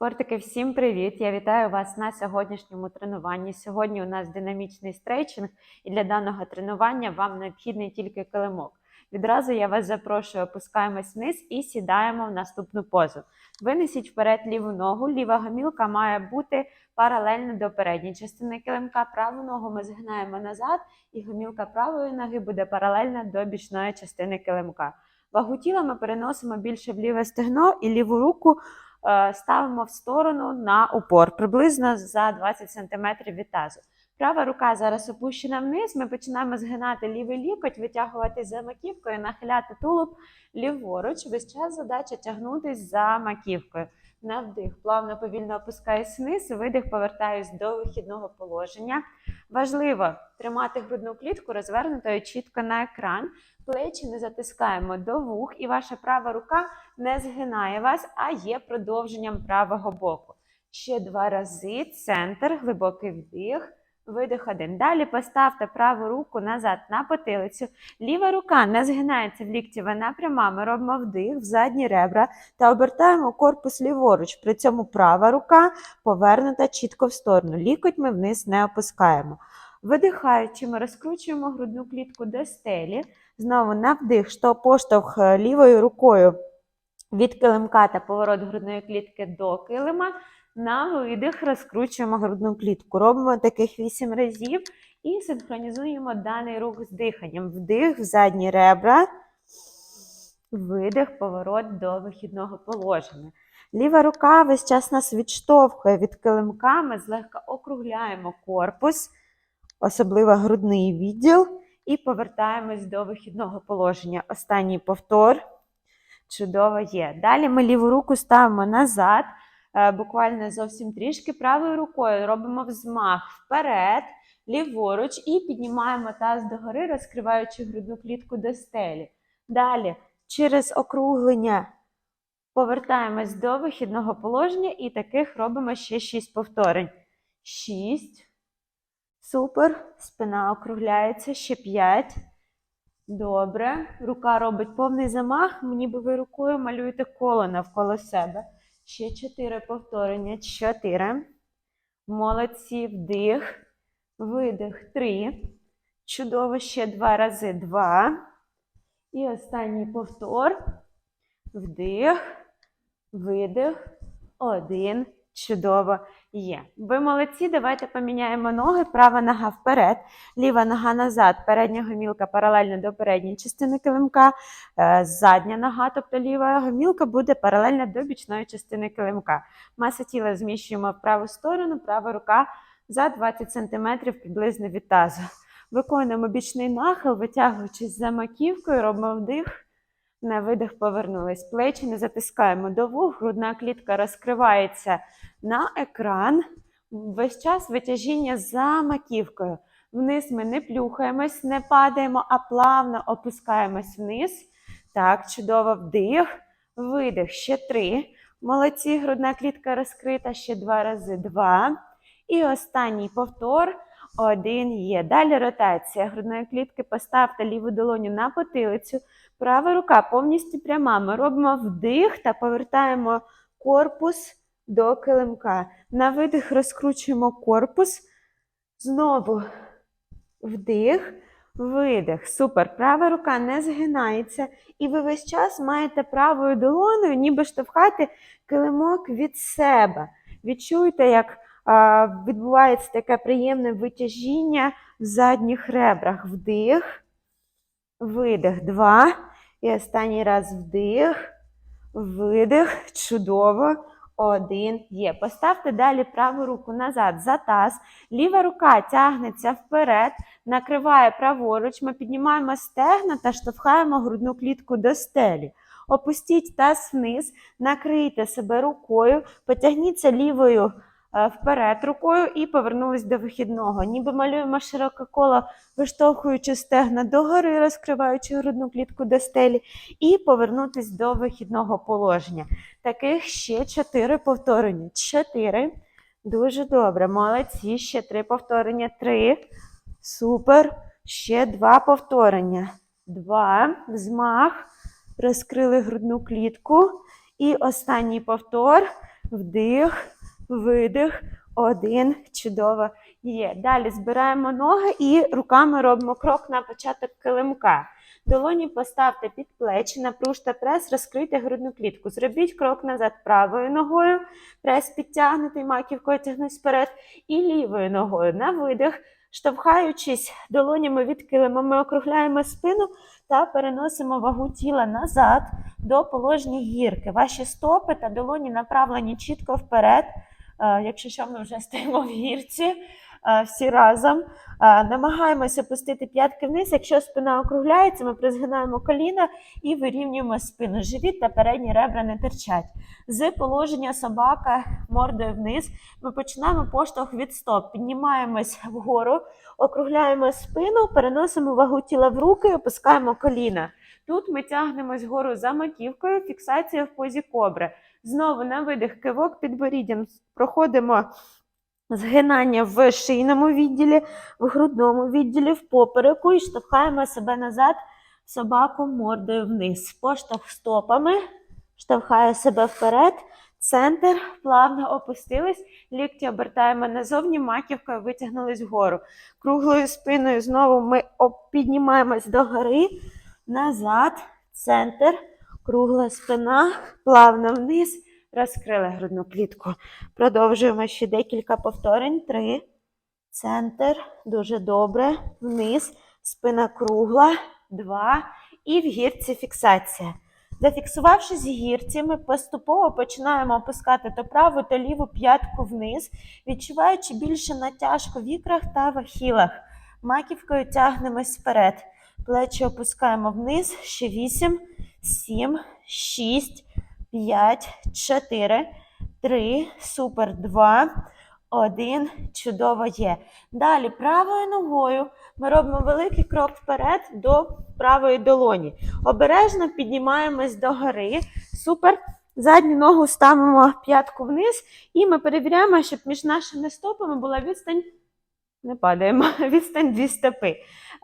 Спортики, всім привіт! Я вітаю вас на сьогоднішньому тренуванні. Сьогодні у нас динамічний стрейчинг, і для даного тренування вам необхідний тільки килимок. Відразу я вас запрошую, опускаємось вниз і сідаємо в наступну позу. Винесіть вперед ліву ногу. Ліва гомілка має бути паралельно до передньої частини килимка. Праву ногу ми згинаємо назад, і гомілка правої ноги буде паралельна до бічної частини килимка. Вагу тіла ми переносимо більше в ліве стегно і ліву руку ставимо в сторону на упор, приблизно за 20 см від тазу. Права рука зараз опущена вниз. Ми починаємо згинати лівий лікоть, витягувати за маківкою, нахиляти тулуб ліворуч. Весь час задача тягнутись за маківкою. На вдих, плавно повільно опускаюсь вниз, видих, повертаюсь до вихідного положення. Важливо тримати грудну клітку розвернутою чітко на екран. Плечі не затискаємо до вух, і ваша права рука не згинає вас, а є продовженням правого боку. Ще два рази. Центр, глибокий вдих. Видих один. Далі поставте праву руку назад на потилицю. Ліва рука не згинається в лікті, вона пряма. Ми робимо вдих в задні ребра та обертаємо корпус ліворуч. При цьому права рука повернута чітко в сторону. Лікоть ми вниз не опускаємо. Видихаючи, ми розкручуємо грудну клітку до стелі. Знову на вдих, що поштовх е, лівою рукою від килимка та поворот грудної клітки до килима. На видих розкручуємо грудну клітку. Робимо таких 8 разів і синхронізуємо даний рух з диханням. Вдих в задні ребра, видих, поворот до вихідного положення. Ліва рука весь час нас відштовхує від килимка, ми злегка округляємо корпус, особливо грудний відділ, і повертаємось до вихідного положення. Останній повтор. Чудово є. Далі ми ліву руку ставимо назад, е, буквально зовсім трішки. Правою рукою робимо взмах вперед, ліворуч, і піднімаємо таз догори, розкриваючи грудну клітку до стелі. Далі через округлення повертаємось до вихідного положення і таких робимо ще 6 повторень. 6. Супер. Спина округляється. Ще 5. Добре. Рука робить повний замах, ніби ви рукою малюєте коло навколо себе. Ще 4 повторення. 4. Молодці. Вдих. Видих. 3. Чудово. Ще 2 рази. 2. І останній повтор. Вдих. Видих. Один. Чудово є. Ви молодці. Давайте поміняємо ноги. Права нога вперед, ліва нога назад. Передня гомілка паралельно до передньої частини килимка. Е, Задня нога, тобто ліва гомілка, буде паралельно до бічної частини килимка. Маса тіла зміщуємо в праву сторону, права рука за 20 см приблизно від тазу. Виконуємо бічний нахил, витягуючись за маківкою, робимо вдих. На видих повернулись. Плечі не затискаємо до вух, грудна клітка розкривається на екран. Весь час витяжіння за маківкою. Вниз ми не плюхаємось, не падаємо, а плавно опускаємось вниз. Так, чудово вдих, видих. Ще три. Молодці, грудна клітка розкрита. Ще два рази. Два. І останній повтор. Один є. Далі ротація грудної клітки. Поставте ліву долоню на потилицю. Права рука повністю пряма. Ми робимо вдих та повертаємо корпус до килимка. На видих розкручуємо корпус. Знову вдих, видих. Супер. Права рука не згинається. І ви весь час маєте правою долоною, ніби штовхати килимок від себе. Відчуйте, як відбувається таке приємне витяжіння в задніх ребрах. Вдих, видих. Два. І останній раз вдих, видих. Чудово. Один є. Поставте далі праву руку назад за таз. Ліва рука тягнеться вперед, накриває праворуч. Ми піднімаємо стегна та штовхаємо грудну клітку до стелі. Опустіть таз вниз, накрийте себе рукою, потягніться лівою вперед рукою і повернулись до вихідного. Ніби малюємо широке коло, виштовхуючи стегна догори, розкриваючи грудну клітку до стелі, і повернутись до вихідного положення. Таких ще чотири повторення. Чотири. Дуже добре. Молодці. Ще три повторення. Три. Супер. Ще два повторення. Два. Взмах. Розкрили грудну клітку. І останній повтор. вдих, видих, один. Чудово є. Далі збираємо ноги і руками робимо крок на початок килимка. Долоні поставте під плечі, напружте прес, розкрийте грудну клітку. Зробіть крок назад правою ногою, прес підтягнутий, маківкою тягнусь вперед. І лівою ногою на видих, штовхаючись долонями від килима, ми округляємо спину та переносимо вагу тіла назад до положення гірки. Ваші стопи та долоні направлені чітко вперед. Е, Якщо що, ми вже стоїмо в гірці е, всі разом. Е, Намагаємося пустити п'ятки вниз. Якщо спина округляється, ми призгинаємо коліна і вирівнюємо спину. Живіт та передні ребра не терчать. З положення собака мордою вниз ми починаємо поштовх від стоп. Піднімаємось вгору, округляємо спину, переносимо вагу тіла в руки, опускаємо коліна. Тут ми тягнемось вгору за маківкою, фіксація в позі кобри. Знову на видих кивок підборіддям проходимо згинання в шийному відділі, в грудному відділі, в попереку і штовхаємо себе назад, собаку мордою вниз. Поштовх стопами, штовхаю себе вперед, центр, плавно опустились, лікті обертаємо назовні, маківкою витягнулись вгору. Круглою спиною знову ми піднімаємось догори, назад, центр, кругла спина, плавно вниз, розкрили грудну клітку. Продовжуємо ще декілька повторень. Три. Центр. Дуже добре. Вниз. Спина кругла. Два. І в гірці фіксація. Зафіксувавшись в гірці, ми поступово починаємо опускати то праву, то ліву п'ятку вниз, відчуваючи більше натяжку в ікрах та в ахілах. Маківкою тягнемось вперед. Плечі опускаємо вниз. Ще вісім, сім, шість, п'ять, чотири, три, супер, два, один. Чудово є. Далі правою ногою ми робимо великий крок вперед до правої долоні. Обережно піднімаємось до гори. Супер. Задню ногу ставимо п'ятку вниз, і ми перевіряємо, щоб між нашими стопами була відстань. Не падаємо, відстань дві стопи.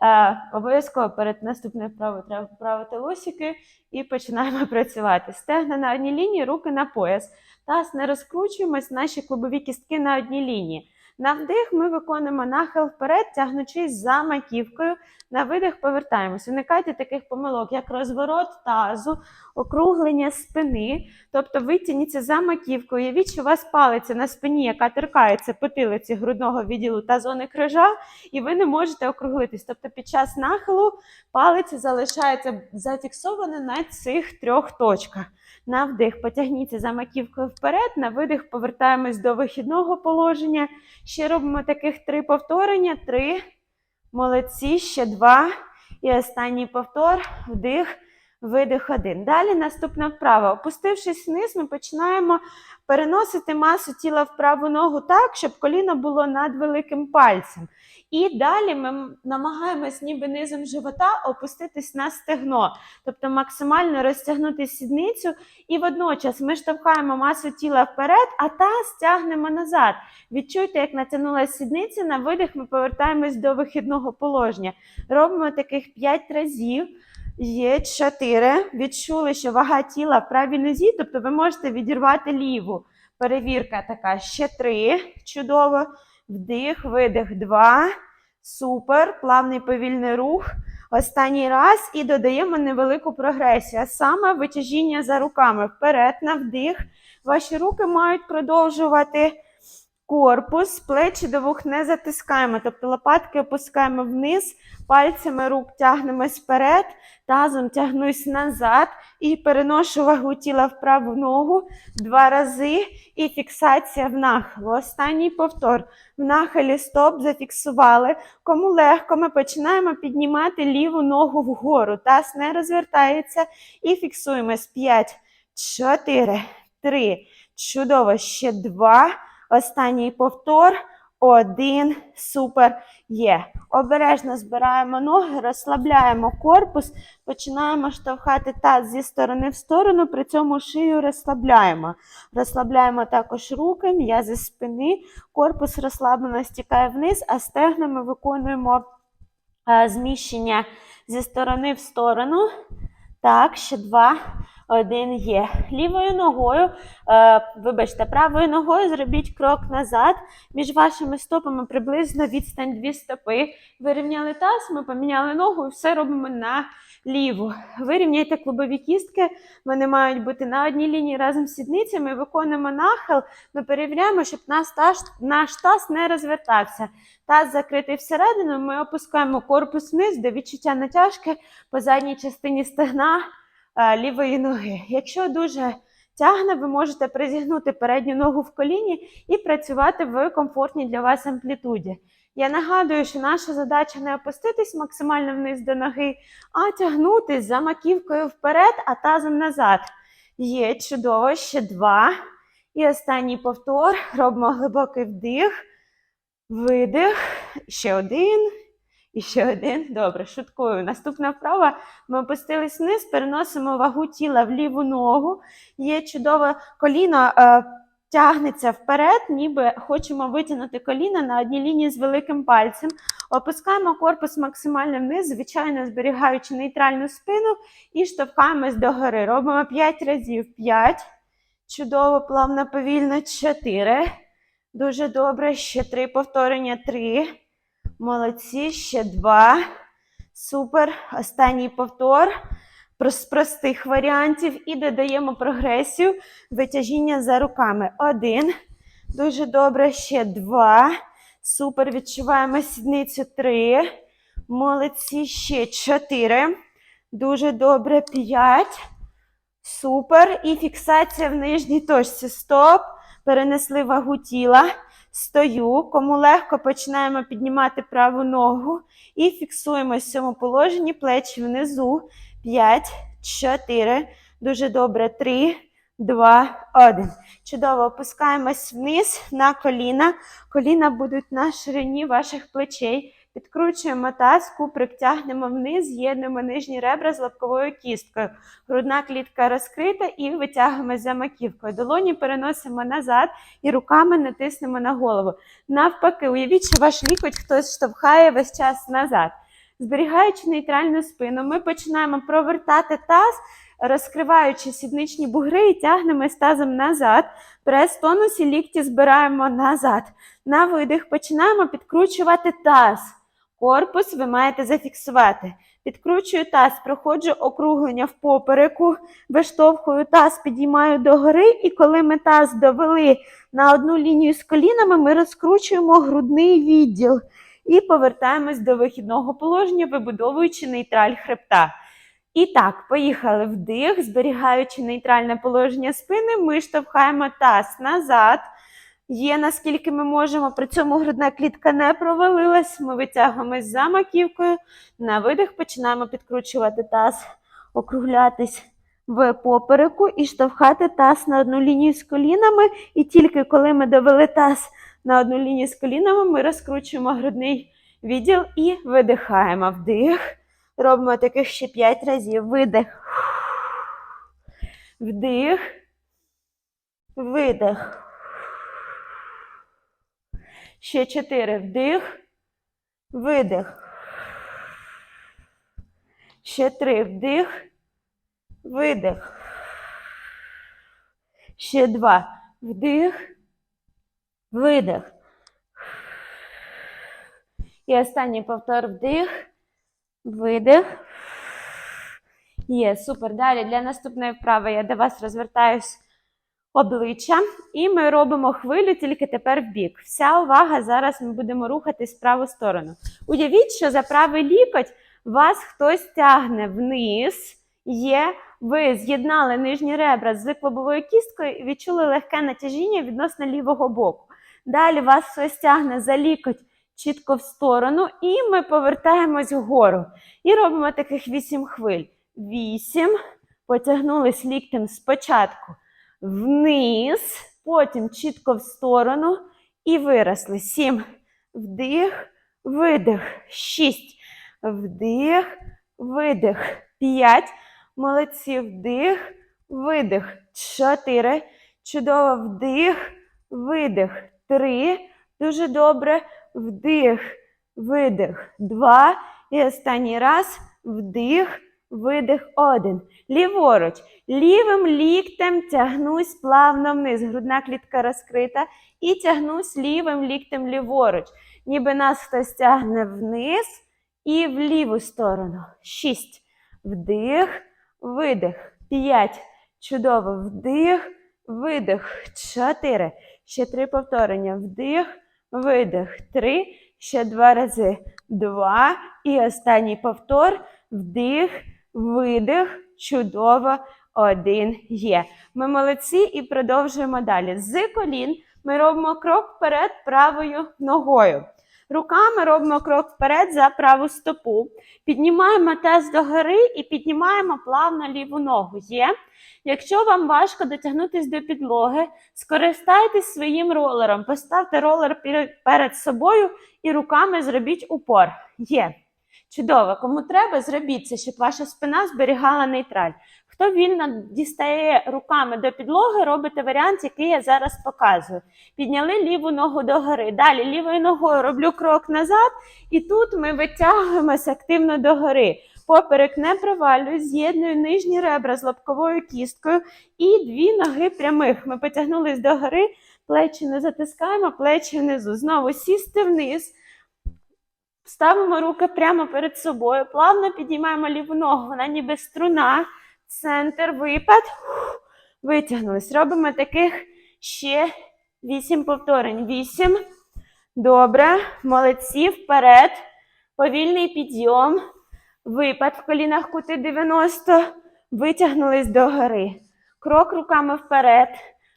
Е, обов'язково перед наступною вправою треба поправити лосики і починаємо працювати. Стегна на одній лінії, руки на пояс. Таз не розкручуємось, наші клубові кістки на одній лінії. На вдих ми виконуємо нахил вперед, тягнучись за маківкою. На видих повертаємось. Уникайте таких помилок, як розворот тазу, округлення спини. Тобто витягніться за маківкою. Уявіть, що у вас палиця на спині, яка торкається потилиці грудного відділу та зони крижа, і ви не можете округлитись. Тобто під час нахилу палиця залишається зафіксована на цих трьох точках. На вдих потягніться за маківкою вперед, на видих повертаємось до вихідного положення. Ще робимо таких три повторення. Три. Молодці, ще два. І останній повтор. Вдих, видих один. Далі наступна вправа. Опустившись вниз, ми починаємо переносити масу тіла в праву ногу так, щоб коліно було над великим пальцем. І далі ми намагаємось ніби низом живота опуститись на стегно, тобто максимально розтягнути сідницю. І водночас ми штовхаємо масу тіла вперед, а таз тягнемо назад. Відчуйте, як натягнулася сідниця, на видих ми повертаємось до вихідного положення. Робимо таких 5 разів. Є 4. Відчули, що вага тіла в правій нозі, тобто ви можете відірвати ліву. Перевірка така. Ще 3. Чудово. Вдих, видих, 2. Супер. Плавний повільний рух. Останній раз і додаємо невелику прогресію. А саме витяжіння за руками. Вперед на вдих. Ваші руки мають продовжувати корпус, плечі до вух не затискаємо, тобто лопатки опускаємо вниз, пальцями рук тягнемось вперед, тазом тягнусь назад і переношу вагу тіла в праву ногу два рази. І фіксація в нахилу. Останній повтор. В нахилі стоп зафіксували. Кому легко, ми починаємо піднімати ліву ногу вгору. Таз не розвертається. І фіксуємось. 5, 4, 3. Чудово. Ще 2. Останній повтор. Один. Супер. Є. Обережно збираємо ноги, розслабляємо корпус, починаємо штовхати таз зі сторони в сторону, при цьому шию розслабляємо. Розслабляємо також руки, м'язи спини, корпус розслаблено стікає вниз, а стегнами виконуємо е, зміщення зі сторони в сторону. Так, ще два. Один є. Лівою ногою, е, вибачте, правою ногою зробіть крок назад. Між вашими стопами приблизно відстань дві стопи. Вирівняли таз, ми поміняли ногу і все робимо на ліву. Вирівняйте клубові кістки. Вони мають бути на одній лінії разом з сідницями. Виконуємо нахил. Ми перевіряємо, щоб наш таз, наш таз не розвертався. Таз закритий всередину. Ми опускаємо корпус вниз до відчуття натяжки по задній частині стегна лівої ноги. Якщо дуже тягне, ви можете призігнути передню ногу в коліні і працювати в комфортній для вас амплітуді. Я нагадую, що наша задача не опуститись максимально вниз до ноги, а тягнутись за маківкою вперед, а тазом назад. Є чудово, ще два. І останній повтор. Робимо глибокий вдих, видих, ще один. І ще один. Добре, шуткую. Наступна вправа. Ми опустились вниз, переносимо вагу тіла в ліву ногу. Є чудове коліно. Е, Тягнеться вперед, ніби хочемо витягнути коліна на одній лінії з великим пальцем. Опускаємо корпус максимально вниз, звичайно зберігаючи нейтральну спину, і штовхаємось догори. Робимо 5 разів. 5. Чудово, плавно, повільно. 4. Дуже добре. Ще 3 повторення. 3. Молодці. Ще 2. Супер. Останній повтор. З простих варіантів. І додаємо прогресію витяжіння за руками. Один. Дуже добре. Ще два. Супер. Відчуваємо сідницю. Три. Молодці. Ще чотири. Дуже добре. П'ять. Супер. І фіксація в нижній точці. Стоп. Перенесли вагу тіла. Стою. Кому легко починаємо піднімати праву ногу. І фіксуємо в цьому положенні плечі внизу. П'ять. Чотири. Дуже добре. Три. Два, один. Чудово, опускаємось вниз на коліна. Коліна будуть на ширині ваших плечей. Підкручуємо таз, куприк вниз, з'єднуємо нижні ребра з лобковою кісткою. Грудна клітка розкрита і витягуємо за маківкою. Долоні переносимо назад і руками натиснемо на голову. Навпаки, уявіть, що ваш лікоть хтось штовхає весь час назад. Зберігаючи нейтральну спину, ми починаємо провертати таз розкриваючи сідничні бугри і тягнемо з тазом назад. Прес тонусі лікті збираємо назад. На видих починаємо підкручувати таз. Корпус ви маєте зафіксувати. Підкручую таз, проходжу округлення в попереку, виштовхую таз, підіймаю догори, і коли ми таз довели на одну лінію з колінами, ми розкручуємо грудний відділ і повертаємось до вихідного положення, вибудовуючи нейтраль хребта. І так, поїхали вдих, зберігаючи нейтральне положення спини, ми штовхаємо таз назад. Є наскільки ми можемо, при цьому грудна клітка не провалилась. Ми витягуємось за маківкою. На видих починаємо підкручувати таз, округлятись в попереку і штовхати таз на одну лінію з колінами. І тільки коли ми довели таз на одну лінію з колінами, ми розкручуємо грудний відділ і видихаємо вдих. Робимо таких ще 5 разів. Видих. Вдих. Видих. Ще 4. Вдих. Видих. Ще 3. Вдих. Видих. Ще 2. Вдих. Видих. І останній повтор вдих. Видих. Є, супер. Далі для наступної вправи я до вас розвертаюсь обличчя. І ми робимо хвилю тільки тепер в бік. Вся увага, зараз ми будемо рухатись в праву сторону. Уявіть, що за правий лікоть вас хтось тягне вниз. Є, ви з'єднали нижні ребра з клобовою кісткою і відчули легке натяжіння відносно лівого боку. Далі вас хтось тягне за лікоть чітко в сторону, і ми повертаємось вгору. І робимо таких вісім хвиль. Вісім. Потягнулись ліктем спочатку вниз, потім чітко в сторону і виросли. Сім. Вдих, видих. Шість. Вдих, видих. П'ять. Молодці. Вдих, видих. Чотири. Чудово. Вдих, видих. Три. Дуже добре. Вдих, видих. Два. І останній раз. Вдих, видих, один. Ліворуч. Лівим ліктем тягнусь плавно вниз. Грудна клітка розкрита. І тягнусь лівим ліктем ліворуч. Ніби нас хтось тягне вниз і в ліву сторону. Шість. Вдих, видих. П'ять. Чудово. Вдих, видих. Чотири. Ще три повторення. Вдих, видих. Три. Ще два рази. Два. І останній повтор. Вдих, видих. Чудово. Один є. Ми молодці і продовжуємо далі. З колін ми робимо крок вперед правою ногою. Руками робимо крок вперед за праву стопу. Піднімаємо таз догори і піднімаємо плавно ліву ногу. Є. Якщо вам важко дотягнутися до підлоги, скористайтесь своїм ролером. Поставте ролер перед собою і руками зробіть упор. Є. Чудово. Кому треба, зробіть це, щоб ваша спина зберігала нейтраль. Хто вільно дістає руками до підлоги, робите варіант, який я зараз показую. Підняли ліву ногу догори. Далі лівою ногою роблю крок назад, і тут ми витягуємося активно догори. Поперек не провалюю, з'єдную нижні ребра з лобковою кісткою і дві ноги прямих. Ми потягнулись догори, плечі не затискаємо, плечі внизу. Знову сісти вниз. Ставимо руки прямо перед собою, плавно підіймаємо ліву ногу, вона ніби струна, центр, випад. Витягнулись. Робимо таких ще вісім повторень. Вісім. Добре. Молодці. Вперед. Повільний підйом. Випад в колінах кути 90. Витягнулись догори. Крок руками вперед.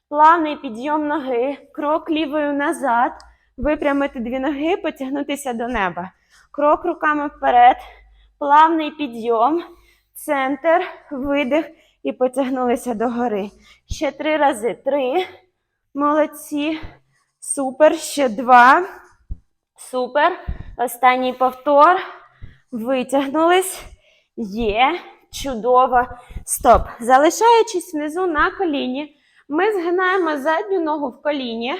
Плавний підйом ноги. Крок лівою назад. Випрямити дві ноги, потягнутися до неба. Крок руками вперед. Плавний підйом. Центр. Видих. І потягнулися догори. Ще три рази. Три. Молодці. Супер. Ще два. Супер. Останній повтор. Витягнулись. Є. Чудово. Стоп. Залишаючись внизу на коліні, ми згинаємо задню ногу в коліні.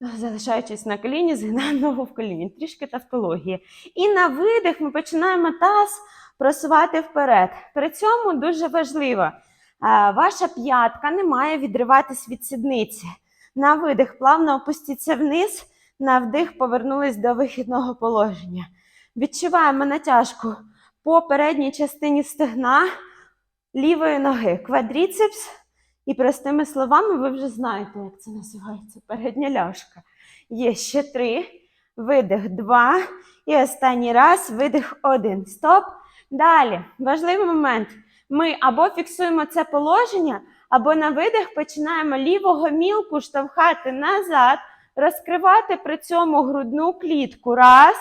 Залишаючись на коліні, згинаємо ногу в коліні. Трішки тавтології. І на видих ми починаємо таз просувати вперед. При цьому дуже важливо, е, ваша п'ятка не має відриватись від сідниці. На видих плавно опустіться вниз, на вдих повернулись до вихідного положення. Відчуваємо натяжку по передній частині стегна лівої ноги. Квадріцепс. І простими словами, ви вже знаєте, як це називається. Передня ляшка. Є ще три. Видих два. І останній раз видих один. Стоп. Далі. Важливий момент. Ми або фіксуємо це положення, або на видих починаємо ліву гомілку штовхати назад, розкривати при цьому грудну клітку. Раз.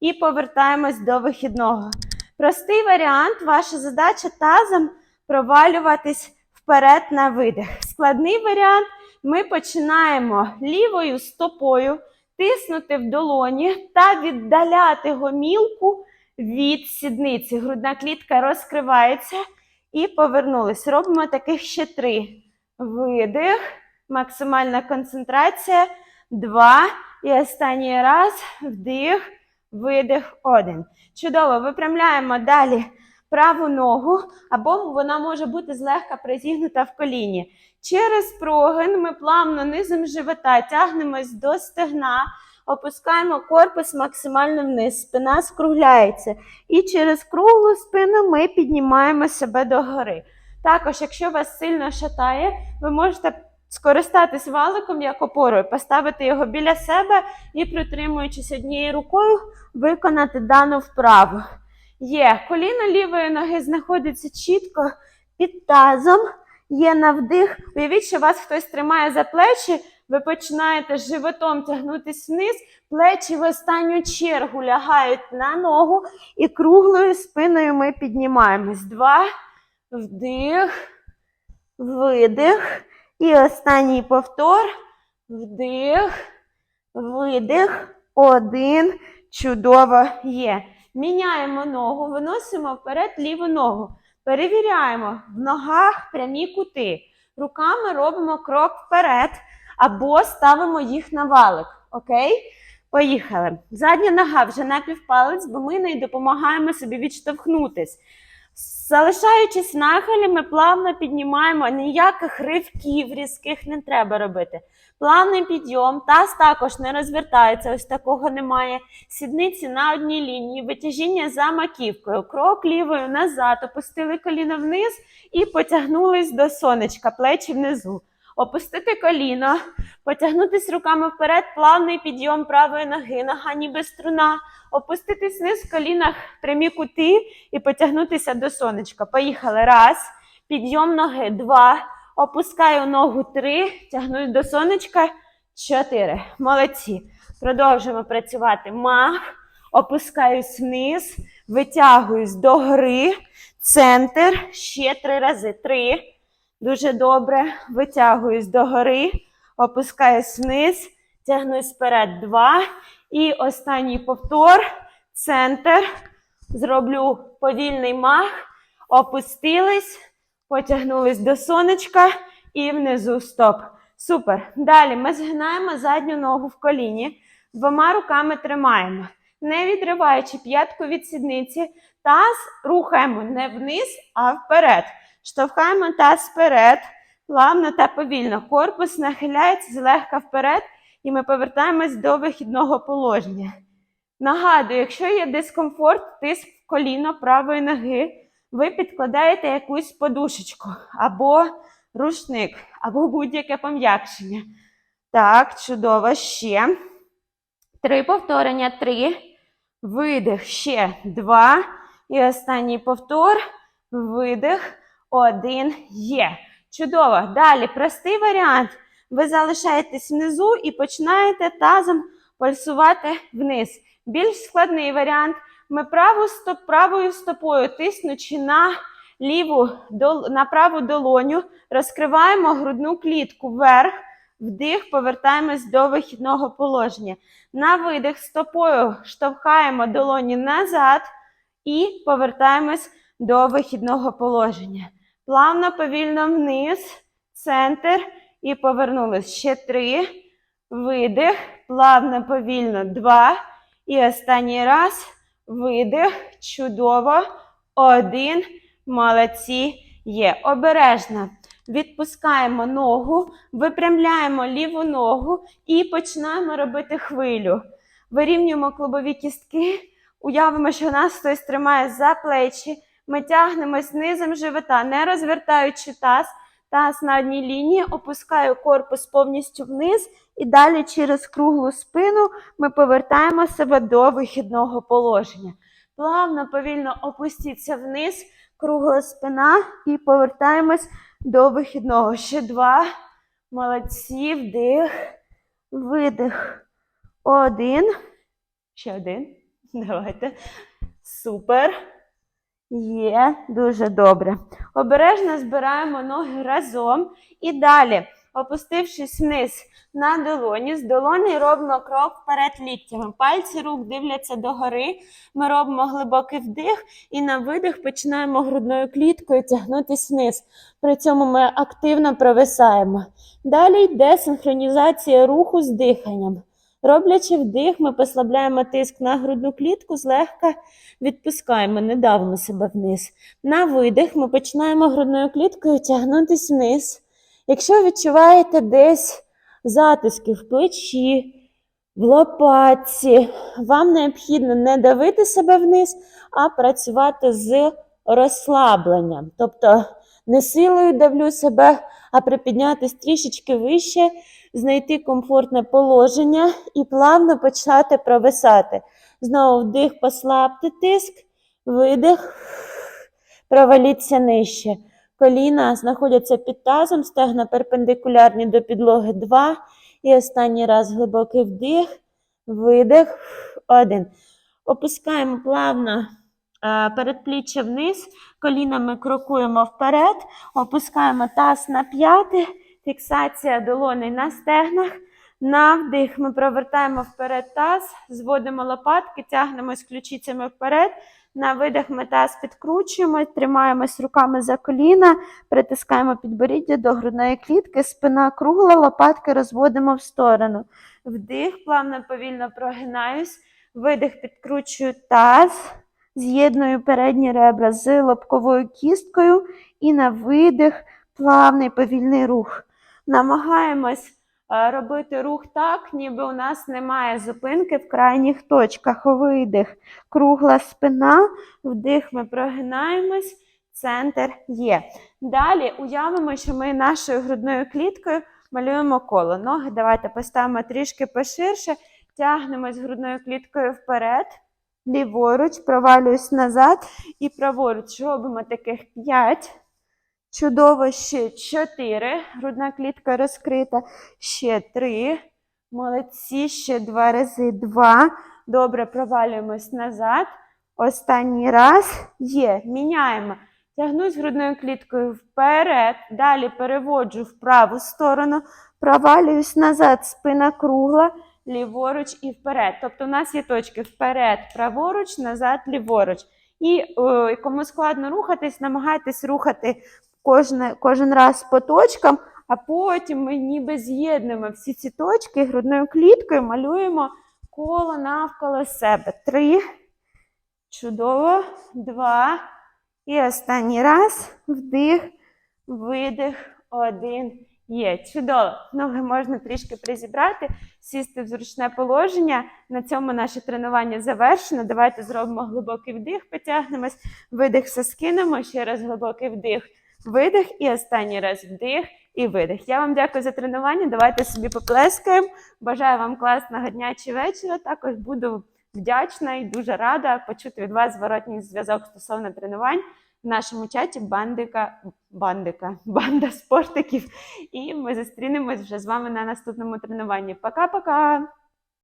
І повертаємось до вихідного. Простий варіант. Ваша задача тазом провалюватись вперед на видих. Складний варіант. Ми починаємо лівою стопою тиснути в долоні та віддаляти гомілку від сідниці. Грудна клітка розкривається і повернулись. Робимо таких ще три. Видих, максимальна концентрація. Два. І останній раз вдих, видих, один. Чудово, випрямляємо далі праву ногу, або вона може бути злегка призігнута в коліні. Через прогин ми плавно низом живота тягнемось до стегна, опускаємо корпус максимально вниз, спина скругляється. І через круглу спину ми піднімаємо себе догори. Також, якщо вас сильно шатає, ви можете скористатись валиком як опорою, поставити його біля себе і, притримуючись однією рукою, виконати дану вправу. Є коліно лівої ноги знаходиться чітко під тазом. Є на вдих. Уявіть, що вас хтось тримає за плечі, ви починаєте животом тягнутися вниз, плечі в останню чергу лягають на ногу, і круглою спиною ми піднімаємось. Два. Вдих, видих. І останній повтор. Вдих, видих. Один. Чудово є. Міняємо ногу, виносимо вперед ліву ногу. Перевіряємо в ногах прямі кути. Руками робимо крок вперед або ставимо їх на валик. Окей? Поїхали. Задня нога вже на півпалець, бо ми нею допомагаємо собі відштовхнутись. Залишаючись нахилі, ми плавно піднімаємо, ніяких ривків різких не треба робити. Плавний підйом, таз також не розвертається, ось такого немає. Сідниці на одній лінії, витяжіння за маківкою. Крок лівою назад, опустили коліно вниз і потягнулись до сонечка, плечі внизу. Опустити коліно, потягнутись руками вперед, плавний підйом правої ноги, нога ніби струна. Опуститись вниз в колінах прямі кути і потягнутися до сонечка. Поїхали. Раз. Підйом ноги. Два. Опускаю ногу. Три. Тягнусь до сонечка. Чотири. Молодці. Продовжуємо працювати. Мах. Опускаюсь вниз. Витягуюсь до гори. Центр. Ще три рази. Три. Дуже добре. Витягуюсь до гори. Опускаюсь вниз. Тягнусь вперед. Два. І останній повтор. Центр. Зроблю повільний мах. Опустились. Потягнулись до сонечка. І внизу стоп. Супер. Далі ми згинаємо задню ногу в коліні. Двома руками тримаємо. Не відриваючи п'ятку від сідниці. Таз рухаємо не вниз, а вперед. Штовхаємо таз вперед. Плавно та повільно. Корпус нахиляється злегка вперед. І ми повертаємось до вихідного положення. Нагадую, якщо є дискомфорт, тиск в коліно правої ноги, ви підкладаєте якусь подушечку або рушник, або будь-яке пом'якшення. Так, чудово. Ще. Три повторення. Три. Видих. Ще два. І останній повтор. Видих. Один. Є. Чудово. Далі простий варіант. Ви залишаєтесь внизу і починаєте тазом пульсувати вниз. Більш складний варіант. Ми праву стоп, правою стопою, тиснучи на ліву на праву долоню, розкриваємо грудну клітку вверх, вдих, повертаємось до вихідного положення. На видих стопою штовхаємо долоні назад і повертаємось до вихідного положення. Плавно, повільно вниз, центр. І повернулись. Ще три. Видих. Плавно, повільно. Два. І останній раз. Видих. Чудово. Один. Молодці. Є. Обережно. Відпускаємо ногу, випрямляємо ліву ногу і починаємо робити хвилю. Вирівнюємо клубові кістки. Уявимо, що нас хтось тримає за плечі. Ми тягнемось низом живота, не розвертаючи таз. Таз на одній лінії, опускаю корпус повністю вниз, і далі через круглу спину ми повертаємо себе до вихідного положення. Плавно, повільно опустіться вниз, кругла спина, і повертаємось до вихідного. Ще два. Молодці, вдих, видих. Один. Ще один. Давайте. Супер. Є, дуже добре. Обережно збираємо ноги разом і далі, опустившись вниз на долоні, з долоні робимо крок вперед ліктями. Пальці рук дивляться догори. Ми робимо глибокий вдих і на видих починаємо грудною кліткою тягнутися вниз. При цьому ми активно провисаємо. Далі йде синхронізація руху з диханням. Роблячи вдих, ми послабляємо тиск на грудну клітку, злегка відпускаємо, не давимо себе вниз. На видих ми починаємо грудною кліткою тягнутися вниз. Якщо відчуваєте десь затиски в плечі, в лопатці, вам необхідно не давити себе вниз, а працювати з розслабленням. Тобто не силою давлю себе, а припіднятись трішечки вище, знайти комфортне положення і плавно почати провисати. Знову вдих, послабте тиск, видих, проваліться нижче. Коліна знаходяться під тазом, стегна перпендикулярні до підлоги 2. І останній раз глибокий вдих, видих, один. Опускаємо плавно е, передпліччя вниз, колінами крокуємо вперед, опускаємо таз на п'яти, фіксація долоней на стегнах. На вдих ми провертаємо вперед таз, зводимо лопатки, тягнемось ключицями вперед. На видих ми таз підкручуємо, тримаємось руками за коліна, притискаємо підборіддя до грудної клітки, спина кругла, лопатки розводимо в сторону. Вдих, плавно, повільно прогинаюсь. Видих, підкручую таз. З'єдную передні ребра з лобковою кісткою і на видих плавний повільний рух. Намагаємось е, робити рух так, ніби у нас немає зупинки в крайніх точках. Видих, кругла спина, вдих, ми прогинаємось, центр є. Далі уявимо, що ми нашою грудною кліткою малюємо коло. Ноги давайте поставимо трішки поширше, тягнемось грудною кліткою вперед, ліворуч, провалююсь назад і праворуч. Робимо таких 5. Чудово, ще 4. Грудна клітка розкрита. Ще 3. Молодці, ще два рази. 2. Добре, провалюємось назад. Останній раз. Є. Міняємо. Тягнусь грудною кліткою вперед. Далі переводжу в праву сторону. Провалююсь назад. Спина кругла. Ліворуч і вперед. Тобто у нас є точки вперед, праворуч, назад, ліворуч. І о, кому складно рухатись, намагайтесь рухати кожне, кожен раз по точкам, а потім ми ніби з'єднуємо всі ці точки грудною кліткою, малюємо коло навколо себе. Три. Чудово. Два. І останній раз. Вдих, видих, один. Є. Чудово. Ноги можна трішки призібрати, сісти в зручне положення. На цьому наше тренування завершено. Давайте зробимо глибокий вдих, потягнемось, видих, все скинемо. Ще раз глибокий вдих, видих і останній раз вдих і видих. Я вам дякую за тренування. Давайте собі поплескаємо. Бажаю вам класного дня чи вечора. Також буду вдячна і дуже рада почути від вас зворотній зв'язок стосовно тренувань в нашому чаті бандика, бандика, банда спортиків. І ми зустрінемось вже з вами на наступному тренуванні. Пока-пока!